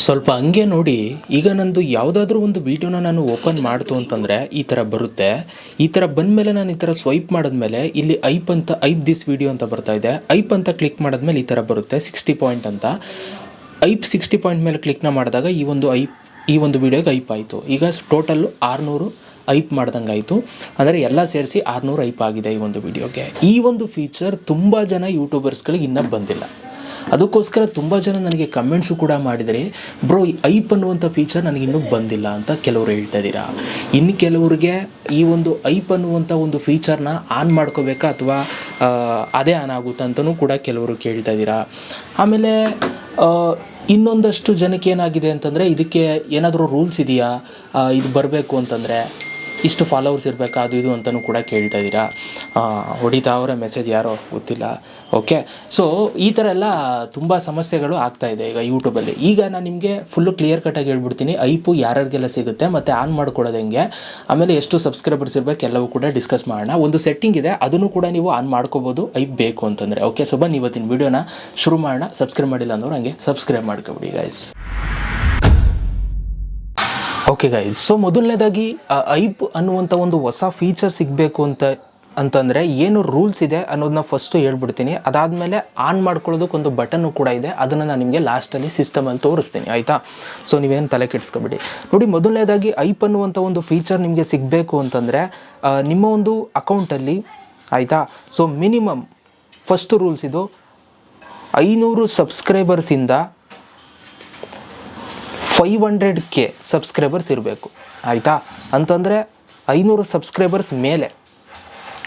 ಸ್ವಲ್ಪ ಹಂಗೆ ನೋಡಿ, ಈಗ ನಂದು ಯಾವುದಾದ್ರೂ ಒಂದು ವೀಡಿಯೋನ ನಾನು ಓಪನ್ ಮಾಡ್ತು ಅಂತಂದರೆ ಈ ಥರ ಬರುತ್ತೆ. ಈ ಥರ ಬಂದಮೇಲೆ ನಾನು ಈ ಥರ ಸ್ವೈಪ್ ಮಾಡಿದ್ಮೇಲೆ ಇಲ್ಲಿ ಐಪ್ ಅಂತ, ಐಪ್ ದಿಸ್ ವಿಡಿಯೋ ಅಂತ ಬರ್ತಾ ಇದೆ. ಐಪ್ ಅಂತ ಕ್ಲಿಕ್ ಮಾಡಿದ್ಮೇಲೆ ಈ ಥರ ಬರುತ್ತೆ, ಸಿಕ್ಸ್ಟಿ ಪಾಯಿಂಟ್ ಅಂತ. ಐಪ್ ಸಿಕ್ಸ್ಟಿ ಪಾಯಿಂಟ್ ಮೇಲೆ ಕ್ಲಿಕ್ನ ಮಾಡಿದಾಗ ಈ ಒಂದು ಐಪ್, ಈ ಒಂದು ವಿಡಿಯೋಗೆ ಐಪ್ ಆಯಿತು. ಈಗ ಟೋಟಲ್ಲು ಆರುನೂರು ಐಪ್ ಮಾಡ್ದಂಗೆ ಆಯಿತು ಅಂದರೆ ಎಲ್ಲ ಸೇರಿಸಿ ಆರುನೂರು ಐಪ್ ಆಗಿದೆ ಈ ಒಂದು ವಿಡಿಯೋಗೆ. ಈ ಒಂದು ಫೀಚರ್ ತುಂಬ ಜನ ಯೂಟ್ಯೂಬರ್ಸ್ಗಳಿಗೆ ಇನ್ನೂ ಬಂದಿಲ್ಲ. ಅದಕ್ಕೋಸ್ಕರ ತುಂಬ ಜನ ನನಗೆ ಕಮೆಂಟ್ಸು ಕೂಡ ಮಾಡಿದರೆ, ಬ್ರೋ, ಈ ಐಪ್ ಅನ್ನುವಂಥ ಫೀಚರ್ ನನಗಿನ್ನೂ ಬಂದಿಲ್ಲ ಅಂತ ಕೆಲವರು ಹೇಳ್ತಾ ಇದ್ದೀರಾ? ಇನ್ನು ಕೆಲವರಿಗೆ ಈ ಒಂದು ಐಪ್ ಅನ್ನುವಂಥ ಒಂದು ಫೀಚರ್ನ ಆನ್ ಮಾಡ್ಕೋಬೇಕಾ ಅಥವಾ ಅದೇ ಆನ್ ಆಗುತ್ತೆ ಅಂತಲೂ ಕೂಡ ಕೆಲವರು ಕೇಳ್ತಾ ಇದ್ದೀರಾ? ಆಮೇಲೆ ಇನ್ನೊಂದಷ್ಟು ಜನಕ್ಕೆ ಏನಾಗಿದೆ ಅಂತಂದರೆ, ಇದಕ್ಕೆ ಏನಾದರೂ ರೂಲ್ಸ್ ಇದೆಯಾ? ಇದು ಬರಬೇಕು ಅಂತಂದರೆ. ಇಷ್ಟು ಫಾಲೋವರ್ಸ್ ಇರಬೇಕಾ? ಅದು ಇದು ಅಂತಲೂ ಕೂಡ ಕೇಳ್ತಾ ಇದ್ದೀರಾ? ಹೊಡಿತಾ ಅವರ ಮೆಸೇಜ್ ಯಾರೋ ಗೊತ್ತಿಲ್ಲ. ಓಕೆ ಸೊ ಈ ಥರ ಎಲ್ಲ ತುಂಬ ಸಮಸ್ಯೆಗಳು ಆಗ್ತಾಯಿದೆ ಈಗ ಯೂಟ್ಯೂಬಲ್ಲಿ ಈಗ ನಾನು ನಿಮಗೆ ಫುಲ್ಲು ಕ್ಲಿಯರ್ ಕಟ್ಟಾಗಿ ಹೇಳ್ಬಿಡ್ತೀನಿ. ಐಪು ಯಾರ್ಯಾರಿಗೆಲ್ಲ ಸಿಗುತ್ತೆ ಮತ್ತು ಆನ್ ಮಾಡ್ಕೊಳ್ಳೋದು ಹೆಂಗೆ? ಆಮೇಲೆ ಎಷ್ಟು ಸಬ್ಸ್ಕ್ರೈಬರ್ಸ್ ಇರಬೇಕು ಎಲ್ಲವೂ ಕೂಡ ಡಿಸ್ಕಸ್ ಮಾಡೋಣ. ಒಂದು ಸೆಟ್ಟಿಂಗ್ ಇದೆ, ಅದನ್ನು ಕೂಡ ನೀವು ಆನ್ ಮಾಡ್ಕೋಬೋದು. ಐಪ್ ಬೇಕು ಅಂತಂದರೆ. ಓಕೆ ಸೊ ಬನ್ನಿ ಇವತ್ತಿನ ವಿಡಿಯೋನ ಶುರು ಮಾಡೋಣ. ಸಬ್ಸ್ಕ್ರೈಬ್ ಮಾಡಿಲ್ಲ ಅಂದ್ರೆ ಹಂಗೆ ಸಬ್ಸ್ಕ್ರೈಬ್ ಮಾಡ್ಕೊಬಿಡಿ ಗೈಸ್ ಓಕೆ ಗೈಸ್ ಸೊ ಮೊದಲನೇದಾಗಿ ಐಪ್ ಅನ್ನುವಂಥ ಒಂದು ಹೊಸ ಫೀಚರ್ ಸಿಗಬೇಕು ಅಂತ, ಅಂತಂದರೆ ಏನು ರೂಲ್ಸ್ ಇದೆ ಅನ್ನೋದನ್ನ ಫಸ್ಟು ಹೇಳ್ಬಿಡ್ತೀನಿ. ಅದಾದಮೇಲೆ ಆನ್ ಮಾಡ್ಕೊಳ್ಳೋದಕ್ಕೊಂದು ಬಟನ್ನು ಕೂಡ ಇದೆ. ಅದನ್ನು ನಾನು ನಿಮಗೆ ಲಾಸ್ಟಲ್ಲಿ ಸಿಸ್ಟಮಲ್ಲಿ ತೋರಿಸ್ತೀನಿ. ಆಯಿತಾ? ಸೊ ನೀವೇನು ತಲೆ ಕೆಡಿಸ್ಕೊಬೇಡಿ. ನೋಡಿ, ಮೊದಲನೇದಾಗಿ ಐಪ್ ಅನ್ನುವಂಥ ಒಂದು ಫೀಚರ್ ನಿಮಗೆ ಸಿಗಬೇಕು ಅಂತಂದರೆ ನಿಮ್ಮ ಒಂದು ಅಕೌಂಟಲ್ಲಿ ಆಯಿತಾ? ಸೊ ಮಿನಿಮಮ್ ಫಸ್ಟ್ ರೂಲ್ಸ್ ಇದು. ಐನೂರು ಸಬ್ಸ್ಕ್ರೈಬರ್ಸಿಂದ ಫೈವ್ ಹಂಡ್ರೆಡ್ ಕೆ ಸಬ್ಸ್ಕ್ರೈಬರ್ಸ್ ಇರಬೇಕು. ಆಯಿತಾ? ಅಂತಂದರೆ ಐನೂರು ಸಬ್ಸ್ಕ್ರೈಬರ್ಸ್ ಮೇಲೆ.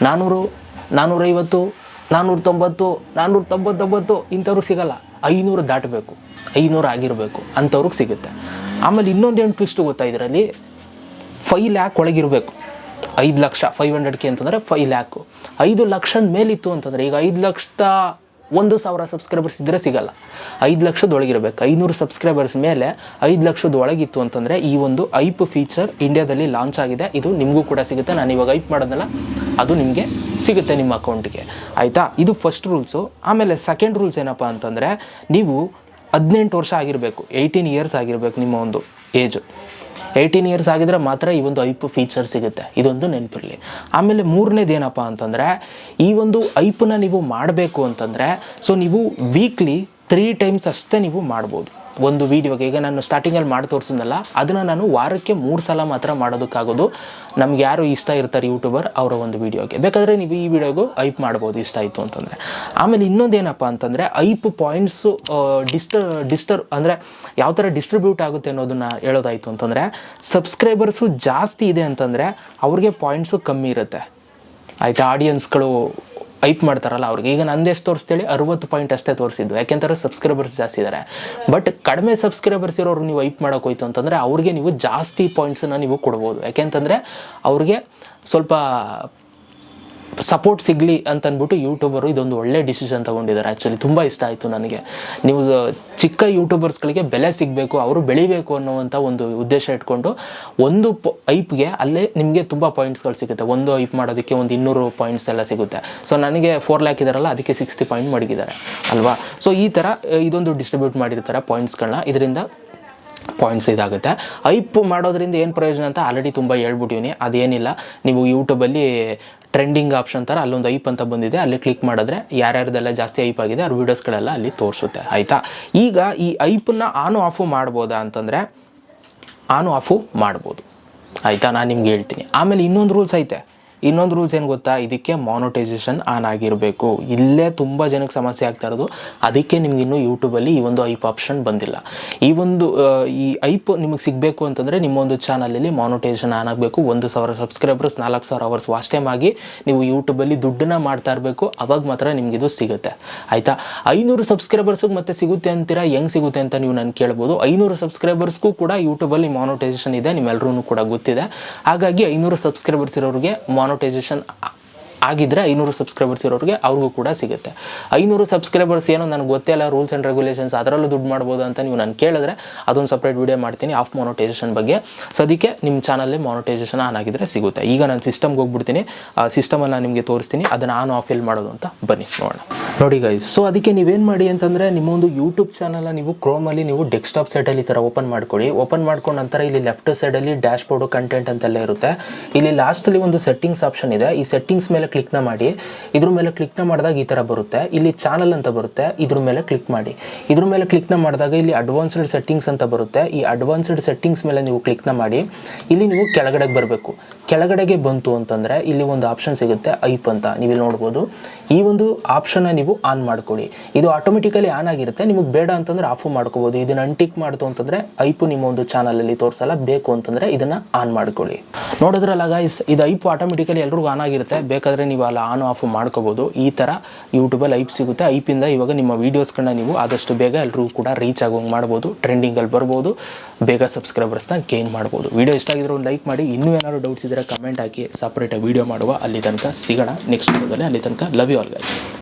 ನಾನ್ನೂರು ನಾನ್ನೂರೈವತ್ತು ನಾನ್ನೂರ ತೊಂಬತ್ತು ನಾನ್ನೂರ ತೊಂಬತ್ತೊಂಬತ್ತು ಇಂಥವ್ರಿಗೆ ಸಿಗಲ್ಲ. ಐನೂರು ದಾಟಬೇಕು. ಐನೂರು ಆಗಿರಬೇಕು. ಅಂಥವ್ರಿಗೆ ಸಿಗುತ್ತೆ. ಆಮೇಲೆ ಇನ್ನೊಂದೇನು ಟ್ವಿಸ್ಟ್ ಗೊತ್ತಾ ಇದರಲ್ಲಿ? ಫೈವ್ ಲ್ಯಾಕ್ ಒಳಗಿರಬೇಕು. ಐದು ಲಕ್ಷ, ಫೈವ್ ಹಂಡ್ರೆಡ್ ಕೆ ಅಂತಂದರೆ ಫೈವ್ ಲ್ಯಾಕು. ಐದು ಲಕ್ಷದ ಮೇಲಿತ್ತು ಅಂತಂದರೆ ಈಗ ಐದು ಲಕ್ಷದ ಒಂದು ಸಾವಿರ ಸಬ್ಸ್ಕ್ರೈಬರ್ಸ್ ಇದ್ದರೆ ಸಿಗಲ್ಲ. ಐದು ಲಕ್ಷದ ಒಳಗಿರಬೇಕು ಐನೂರು ಸಬ್ಸ್ಕ್ರೈಬರ್ಸ್ ಮೇಲೆ ಐದು ಲಕ್ಷದ ಒಳಗಿತ್ತು ಅಂತಂದರೆ ಈ ಒಂದು ಐಪ್ ಫೀಚರ್ ಇಂಡಿಯಾದಲ್ಲಿ ಲಾಂಚ್ ಆಗಿದೆ. ಇದು ನಿಮಗೂ ಕೂಡ ಸಿಗುತ್ತೆ. ನಾನು ಇವಾಗ ಐಪ್ ಮಾಡೋದಲ್ಲ, ಅದು ನಿಮಗೆ ಸಿಗುತ್ತೆ ನಿಮ್ಮ ಅಕೌಂಟ್ಗೆ. ಆಯಿತಾ? ಇದು ಫಸ್ಟ್ ರೂಲ್ಸು ಆಮೇಲೆ ಸೆಕೆಂಡ್ ರೂಲ್ಸ್ ಏನಪ್ಪ ಅಂತಂದರೆ, ನೀವು ಹದಿನೆಂಟು ವರ್ಷ ಆಗಿರಬೇಕು ಏಯ್ಟೀನ್ ಇಯರ್ಸ್ ಆಗಿರಬೇಕು ನಿಮ್ಮ ಒಂದು ಏಜು ಏಯ್ಟೀನ್ ಇಯರ್ಸ್ ಆಗಿದ್ರೆ ಮಾತ್ರ ಈ ಒಂದು ಐಪ್ ಫೀಚರ್ ಸಿಗುತ್ತೆ. ಇದೊಂದು ನೆನಪಿರಲಿ. ಆಮೇಲೆ ಮೂರನೇದು ಏನಪ್ಪ ಅಂತಂದರೆ, ಈ ಒಂದು ಐಪನ್ನ ನೀವು ಮಾಡಬೇಕು ಅಂತಂದರೆ ಸೊ ನೀವು ವೀಕ್ಲಿ ತ್ರೀ ಟೈಮ್ಸ್ ಅಷ್ಟೇ ನೀವು ಮಾಡ್ಬೋದು. ಒಂದು ವೀಡಿಯೋಗೆ, ಈಗ ನಾನು ಸ್ಟಾರ್ಟಿಂಗಲ್ಲಿ ಮಾಡಿ ತೋರಿಸಿದ್ನಲ್ಲ, ಅದನ್ನು ನಾನು ವಾರಕ್ಕೆ ಮೂರು ಸಲ ಮಾತ್ರ ಮಾಡೋದಕ್ಕಾಗೋದು. ನಮ್ಗೆ ಯಾರು ಇಷ್ಟ ಇರ್ತಾರೆ ಯೂಟ್ಯೂಬರ್ ಅವರ ಒಂದು ವೀಡಿಯೋಗೆ. ಬೇಕಾದರೆ ನೀವು ಈ ವಿಡಿಯೋಗೂ ಐಪ್ ಮಾಡ್ಬೋದು, ಇಷ್ಟ ಆಯಿತು ಅಂತಂದರೆ. ಆಮೇಲೆ ಇನ್ನೊಂದೇನಪ್ಪ ಅಂತಂದರೆ, ಐಪ್ ಪಾಯಿಂಟ್ಸು ಡಿಸ್ಟರ್ ಡಿಸ್ಟರ್ ಅಂದರೆ ಯಾವ ಥರ ಡಿಸ್ಟ್ರಿಬ್ಯೂಟ್ ಆಗುತ್ತೆ ಅನ್ನೋದನ್ನು ಹೇಳೋದಾಯಿತು ಅಂತಂದರೆ ಸಬ್ಸ್ಕ್ರೈಬರ್ಸು ಜಾಸ್ತಿ ಇದೆ ಅಂತಂದರೆ, ಅವ್ರಿಗೆ ಪಾಯಿಂಟ್ಸು ಕಮ್ಮಿ ಇರುತ್ತೆ. ಆಯಿತಾ ಆಡಿಯನ್ಸ್ಗಳು ಐಪ್ ಮಾಡ್ತಾರಲ್ಲ ಅವ್ರಿಗೆ. ಈಗ ನಂದು ಎಷ್ಟು ತೋರಿಸ್ತೇಳಿ? ಅರವತ್ತು ಪಾಯಿಂಟ್ ಅಷ್ಟೇ ತೋರಿಸಿದ್ದು. ಯಾಕೆಂದ್ರೆ ಸಬ್ಸ್ಕ್ರೈಬರ್ಸ್ ಜಾಸ್ತಿ ಇದ್ದಾರೆ ಬಟ್ ಕಡಿಮೆ ಸಬ್ಸ್ಕ್ರೈಬರ್ಸ್ ಇರೋರು ನೀವು ಐಪ್ ಮಾಡೋಕೆ ಹೋಯ್ತು ಅಂತಂದರೆ ಅವ್ರಿಗೆ ನೀವು ಜಾಸ್ತಿ ಪಾಯಿಂಟ್ಸನ್ನು ನೀವು ಕೊಡ್ಬೋದು. ಯಾಕೆಂತಂದರೆ ಅವ್ರಿಗೆ ಸ್ವಲ್ಪ ಸಪೋರ್ಟ್ ಸಿಗಲಿ ಅಂತ ಅಂದ್ಬಿಟ್ಟು ಯೂಟ್ಯೂಬರು ಇದೊಂದು ಒಳ್ಳೆ ಡಿಸಿಷನ್ ತೊಗೊಂಡಿದ್ದಾರೆ. ಆ್ಯಕ್ಚುಲಿ ತುಂಬ ಇಷ್ಟ ಆಯಿತು ನನಗೆ. ನೀವು ಚಿಕ್ಕ ಯೂಟ್ಯೂಬರ್ಸ್ಗಳಿಗೆ ಬೆಲೆ ಸಿಗಬೇಕು, ಅವರು ಬೆಳಿಬೇಕು ಅನ್ನೋವಂಥ ಒಂದು ಉದ್ದೇಶ ಇಟ್ಕೊಂಡು ಒಂದು ಪ ಐಪ್ಗೆ ಅಲ್ಲೇ ನಿಮಗೆ ತುಂಬ ಪಾಯಿಂಟ್ಸ್ಗಳು ಸಿಗುತ್ತೆ. ಒಂದು ಐಪ್ ಮಾಡೋದಕ್ಕೆ ಒಂದು ಇನ್ನೂರು ಪಾಯಿಂಟ್ಸ್ ಎಲ್ಲ ಸಿಗುತ್ತೆ. ಸೊ ನನಗೆ ಫೋರ್ ಲ್ಯಾಕ್ ಇದಾರಲ್ಲ, ಅದಕ್ಕೆ ಸಿಕ್ಸ್ಟಿ ಪಾಯಿಂಟ್ ಮಡಗಿದ್ದಾರೆ. ಅಲ್ವಾ? ಸೊ ಈ ಥರ ಇದೊಂದು ಡಿಸ್ಟ್ರಿಬ್ಯೂಟ್ ಮಾಡಿರ್ತಾರೆ ಪಾಯಿಂಟ್ಸ್ಗಳನ್ನ ಇದರಿಂದ ಪಾಯಿಂಟ್ಸ್ ಇದಾಗುತ್ತೆ. ಐಪ್ ಮಾಡೋದ್ರಿಂದ ಏನು ಪ್ರಯೋಜನ ಅಂತ ಆಲ್ರೆಡಿ ತುಂಬ ಹೇಳ್ಬಿಟ್ಟಿವ್ನಿ. ಅದೇನಿಲ್ಲ. ನೀವು ಯೂಟ್ಯೂಬಲ್ಲಿ ಟ್ರೆಂಡಿಂಗ್ ಆಪ್ಷನ್ ಥರ ಅಲ್ಲೊಂದು ಐಪ್ ಅಂತ ಬಂದಿದೆ, ಅಲ್ಲಿ ಕ್ಲಿಕ್ ಮಾಡಿದ್ರೆ ಯಾರ್ಯಾರ್ದೆಲ್ಲ ಜಾಸ್ತಿ ಐಪ್ ಆಗಿದೆ ಅವ್ರ ವೀಡಿಯೋಸ್ಗಳೆಲ್ಲ ಅಲ್ಲಿ ತೋರಿಸುತ್ತೆ. ಆಯಿತಾ? ಈಗ ಈ ಐಪನ್ನ ಆನು ಆಫು ಮಾಡ್ಬೋದಾ ಅಂತಂದರೆ ಆನು ಆಫು ಮಾಡ್ಬೋದು. ಆಯಿತಾ? ನಾನು ನಿಮ್ಗೆ ಹೇಳ್ತೀನಿ. ಆಮೇಲೆ ಇನ್ನೊಂದು ರೂಲ್ಸ್ ಐತೆ. ಇನ್ನೊಂದು ರೂಲ್ಸ್ ಏನು ಗೊತ್ತಾ? ಇದಕ್ಕೆ ಮಾನೋಟೈಸೇಷನ್ ಆನ್ ಆಗಿರಬೇಕು. ಇಲ್ಲೇ ತುಂಬ ಜನಕ್ಕೆ ಸಮಸ್ಯೆ ಆಗ್ತಾ ಇರೋದು. ಅದಕ್ಕೆ ನಿಮ್ಗೆ ಇನ್ನೂ ಯೂಟ್ಯೂಬಲ್ಲಿ ಈ ಒಂದು ಐಪ್ ಆಪ್ಷನ್ ಬಂದಿಲ್ಲ. ಈ ಒಂದು ಈ ಐಪ್ ನಿಮಗೆ ಸಿಗಬೇಕು ಅಂತಂದರೆ ನಿಮ್ಮ ಒಂದು ಚಾನಲಲ್ಲಿ ಮಾನೋಟೈಸೇಷನ್ ಆನ್ ಆಗಬೇಕು. ಒಂದು ಸಾವಿರ ಸಬ್ಸ್ಕ್ರೈಬರ್ಸ್ ನಾಲ್ಕು ಸಾವಿರ ಅವರ್ಸ್ ವಾಚ್ ಟೈಮ್ ಆಗಿ ನೀವು ಯೂಟ್ಯೂಬಲ್ಲಿ ದುಡ್ಡನ್ನ ಮಾಡ್ತಾ ಇರಬೇಕು. ಅವಾಗ ಮಾತ್ರ ನಿಮ್ಗೆ ಇದು ಸಿಗುತ್ತೆ. ಆಯಿತಾ? ಐನೂರು ಸಬ್ಸ್ಕ್ರೈಬರ್ಸ್ಗೆ ಮತ್ತೆ ಸಿಗುತ್ತೆ ಅಂತೀರಾ? ಹೆಂಗೆ ಸಿಗುತ್ತೆ ಅಂತ ನೀವು ನಾನು ಕೇಳ್ಬೋದು. ಐನೂರು ಸಬ್ಸ್ಕ್ರೈಬರ್ಸ್ಗೂ ಕೂಡ ಯೂಟ್ಯೂಬಲ್ಲಿ ಮಾನೋಟೈಸೇಷನ್ ಇದೆ. ನಿಮ್ಮೆಲ್ಲರೂ ಕೂಡ ಗೊತ್ತಿದೆ. ಹಾಗಾಗಿ ಐನೂರು ಸಬ್ಸ್ಕ್ರೈಬರ್ಸ್ ಇರೋರಿಗೆ ಮಾನೋಟೈಸೇಷನ್ ಆಗಿದ್ರೆ ಐನೂರು ಸಬ್ಸ್ಕ್ರೈಬರ್ಸ್ ಇರೋರಿಗೆ ಅವ್ರಿಗೂ ಕೂಡ ಸಿಗುತ್ತೆ. ಐನೂರು ಸಬ್ಸ್ಕ್ರೈಬರ್ಸ್ ಏನೋ ನನಗೆ ಗೊತ್ತೇ ಇಲ್ಲ ರೂಲ್ಸ್ ಆ್ಯಂಡ್ ರೆಗ್ಯುಲೇಷನ್ಸ್ ಅದರಲ್ಲೂ ದುಡ್ಡು ಮಾಡ್ಬೋದು ಅಂತ ನೀವು ನಾನು ಕೇಳಿದ್ರೆ ಅದೊಂದು ಸಪ್ರೇಟ್ ವಿಡಿಯೋ ಮಾಡ್ತೀನಿ ಆಫ್ ಮಾನೋಟೈಸೇಷನ್ ಬಗ್ಗೆ. ಸೊ ಅದಕ್ಕೆ ನಿಮ್ಮ ಚಾನಲ್ಲೇ ಮಾನೋಟೈಸೇಷನ್ ಆನ್ ಆಗಿದ್ರೆ ಸಿಗುತ್ತೆ. ಈಗ ನಾನು ಸಿಸ್ಟಮ್ಗೆ ಹೋಗ್ಬಿಡ್ತೀನಿ. ಆ ಸಿಸ್ಟಮನ್ನು ನಾನು ನಿಮಗೆ ತೋರಿಸ್ತೀನಿ. ಅದನ್ನು ಆನ್ ಆಫ್ ಎಲ್ಲಿ ಮಾಡೋದು ಅಂತ ಬನ್ನಿ, ನೋಡೋಣ. ನೋಡಿ ಗೈಸ್ ಸೊ ಅದಕ್ಕೆ ನೀವೇನು ಮಾಡಿ ಅಂತಂದರೆ ನಿಮ್ಮೊಂದು ಯೂಟ್ಯೂಬ್ ಚಾನಲ್ನ ನೀವು ಕ್ರೋಮಲ್ಲಿ ನೀವು ಡೆಸ್ಕ್ಟಾಪ್ ಸೈಟಲ್ಲಿ ಈ ಥರ ಓಪನ್ ಮಾಡ್ಕೊಳ್ಳಿ. ಓಪನ್ ಮಾಡ್ಕೊಂಡು ನಂತರ ಇಲ್ಲಿ ಲೆಫ್ಟ್ ಸೈಡಲ್ಲಿ ಡ್ಯಾಶ್ ಬೋರ್ಡು ಕಂಟೆಂಟ್ ಅಂತೆಲ್ಲ ಇರುತ್ತೆ. ಇಲ್ಲಿ ಲಾಸ್ಟಲ್ಲಿ ಒಂದು ಸೆಟ್ಟಿಂಗ್ಸ್ ಆಪ್ಷನ್ ಇದೆ. ಈ ಸೆಟ್ಟಿಂಗ್ಸ್ ಮೇಲೆ ಕ್ಲಿಕ್ನ ಮಾಡಿ, ಇದ್ರ ಮೇಲೆ ಕ್ಲಿಕ್ನ ಮಾಡಿದಾಗ ಈ ಥರ ಬರುತ್ತೆ. ಇಲ್ಲಿ ಚಾನಲ್ ಅಂತ ಬರುತ್ತೆ, ಇದ್ರ ಮೇಲೆ ಕ್ಲಿಕ್ ಮಾಡಿ. ಇದ್ರ ಮೇಲೆ ಕ್ಲಿಕ್ನ ಮಾಡಿದಾಗ ಇಲ್ಲಿ ಅಡ್ವಾನ್ಸ್ಡ್ ಸೆಟ್ಟಿಂಗ್ಸ್ ಅಂತ ಬರುತ್ತೆ. ಈ ಅಡ್ವಾನ್ಸ್ಡ್ ಸೆಟ್ಟಿಂಗ್ಸ್ ಮೇಲೆ ನೀವು ಕ್ಲಿಕ್ನ ಮಾಡಿ. ಇಲ್ಲಿ ನೀವು ಕೆಳಗಡೆಗೆ ಬರಬೇಕು. ಕೆಳಗಡೆಗೆ ಬಂತು ಅಂತಂದರೆ ಇಲ್ಲಿ ಒಂದು ಆಪ್ಷನ್ ಸಿಗುತ್ತೆ ಐಪ್ ಅಂತ. ನೀವು ಇಲ್ಲಿ ನೋಡ್ಬೋದು. ಈ ಒಂದು ಆಪ್ಷನ್ನ ನೀವು ಆನ್ ಮಾಡ್ಕೊಳ್ಳಿ. ಇದು ಆಟೋಮೆಟಿಕಲಿ ಆನ್ ಆಗಿರುತ್ತೆ. ನಿಮಗೆ ಬೇಡ ಅಂತಂದರೆ ಆಫು ಮಾಡ್ಕೋಬೋದು. ಇದನ್ನು ಅಂಟಿಕ್ ಮಾಡ್ತು ಅಂತಂದರೆ ಐಪು ನಿಮ್ಮ ಒಂದು ಚಾನಲಲ್ಲಿ ತೋರಿಸಲ್ಲ. ಬೇಕು ಅಂತಂದರೆ ಇದನ್ನು ಆನ್ ಮಾಡ್ಕೊಳ್ಳಿ. ನೋಡಿದ್ರಲ್ಲ ಗೈಸ್ ಇದು ಐಪು ಆಟೋಮೆಟಿಕಲಿ ಎಲ್ರಿಗೂ ಆನ್ ಆಗಿರುತ್ತೆ. ಬೇಕಾದರೆ ನೀವು ಅಲ್ಲ ಆನ್ ಆಫ್ ಮಾಡ್ಕೋಬೋದು. ಈ ಥರ ಯೂಟ್ಯೂಬಲ್ಲಿ ಐಪ್ ಸಿಗುತ್ತೆ. ಐಪಿಂದ ಇವಾಗ ನಿಮ್ಮ ವೀಡಿಯೋಸ್ಗಳನ್ನ ನೀವು ಆದಷ್ಟು ಬೇಗ ಎಲ್ರಿಗೂ ಕೂಡ ರೀಚ್ ಆಗೋಂಗೆ ಮಾಡ್ಬೋದು. ಟ್ರೆಂಡಿಂಗಲ್ಲಿ ಬರ್ಬೋದು. ಬೇಗ ಸಬ್ಸ್ಕ್ರೈಬರ್ಸ್ನ ಗೇನ್ ಮಾಡ್ಬೋದು. ವೀಡಿಯೋ ಇಷ್ಟ ಆಗಿದ್ರೆ ಒಂದು ಲೈಕ್ ಮಾಡಿ. ಇನ್ನೂ ಏನಾದರೂ ಡೌಟ್ಸ್ ಇದ್ದರೆ ಕಮೆಂಟ್ ಹಾಕಿ ಸಪ್ರೇಟಾಗಿ ವೀಡಿಯೋ ಮಾಡುವ. ಅಲ್ಲಿ ತನಕ ಸಿಗೋಣ. ನೆಕ್ಸ್ಟ್ ವಿಡಿಯೋದಲ್ಲಿ ಅಲ್ಲಿ ತನಕ ಲವ್ ಯು ಆಲ್ ಗೈಸ್